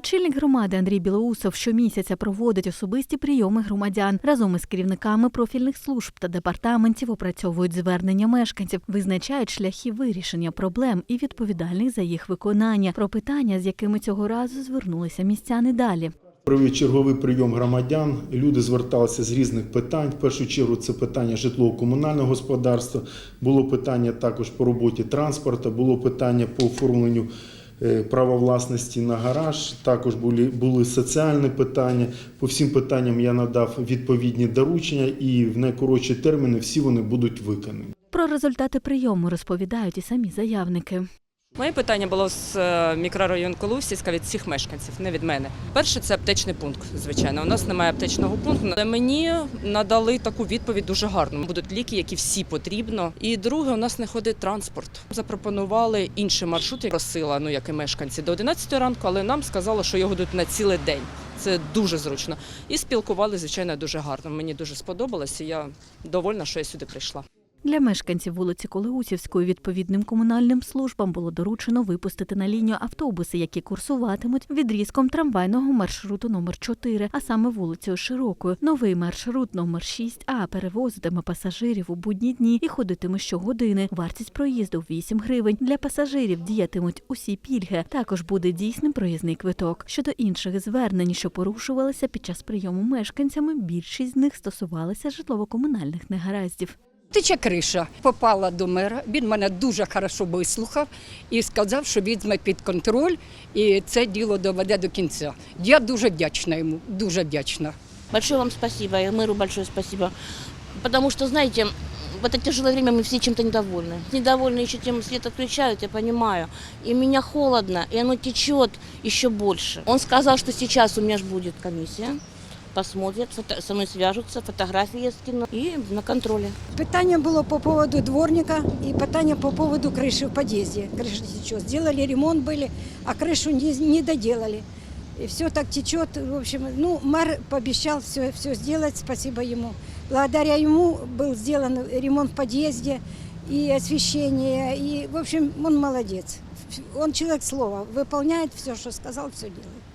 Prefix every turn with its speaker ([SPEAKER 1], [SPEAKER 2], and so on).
[SPEAKER 1] Очільник громади Андрій Білоусов щомісяця проводить особисті прийоми громадян. Разом із керівниками профільних служб та департаментів опрацьовують звернення мешканців, визначають шляхи вирішення проблем і відповідальних за їх виконання. Про питання, з якими цього разу звернулися містяни далі.
[SPEAKER 2] Провів черговий прийом громадян. Люди зверталися з різних питань. В першу чергу це питання житлово-комунального господарства. Було питання також по роботі транспорту, було питання по оформленню е, права власності на гараж. Також були, були соціальні питання. По всім питанням я надав відповідні доручення, і в найкоротші терміни всі вони будуть виконані.
[SPEAKER 1] Про результати прийому розповідають і самі заявники.
[SPEAKER 3] Моє питання було з е, мікрорайон Колусівська від всіх мешканців, не від мене. Перше це аптечний пункт. Звичайно, у нас немає аптечного пункту. Але мені надали таку відповідь дуже гарну. Будуть ліки, які всі потрібно. І друге, у нас не ходить транспорт. Запропонували інший маршрут, я просила, ну як і мешканці, до 11 ранку, але нам сказали, що його йдуть на цілий день. Це дуже зручно. І спілкували, звичайно, дуже гарно. Мені дуже сподобалося. Я довольна, що я сюди прийшла.
[SPEAKER 1] Для мешканців вулиці Колеусівської відповідним комунальним службам було доручено випустити на лінію автобуси, які курсуватимуть відрізком трамвайного маршруту номер 4 а саме вулицею Широкою. Новий маршрут номер 6 а перевозитиме пасажирів у будні дні і ходитиме щогодини. Вартість проїзду 8 гривень. Для пасажирів діятимуть усі пільги. Також буде дійсним проїзний квиток. Щодо інших звернень, що порушувалися під час прийому мешканцями, більшість з них стосувалися житлово-комунальних негараздів.
[SPEAKER 4] Тече криша. Попала до мера. Він мене дуже хорошо вислухав і сказав, що візьме під контроль і це діло доведе до кінця. Я дуже вдячна йому, дуже вдячна.
[SPEAKER 5] Большое вам спасибо, и мэру большое спасибо. Потому что, знаете, в это тяжелое время мы все чем-то недовольны. Недовольны еще тем, свет отключают, я понимаю. И меня холодно, и оно течет еще больше. Он сказал, что сейчас у меня ж будет комиссия. Посмотрят, фото- со мной свяжутся, фотографии я скину и на контроле.
[SPEAKER 6] Питание было по поводу дворника и питание по поводу крыши в подъезде. Крыша течет. Сделали ремонт были, а крышу не, не доделали. И все так течет. В общем, ну, мэр пообещал все, все сделать, спасибо ему. Благодаря ему был сделан ремонт в подъезде и освещение. И, в общем, он молодец. Он человек слова, выполняет все, что сказал, все делает.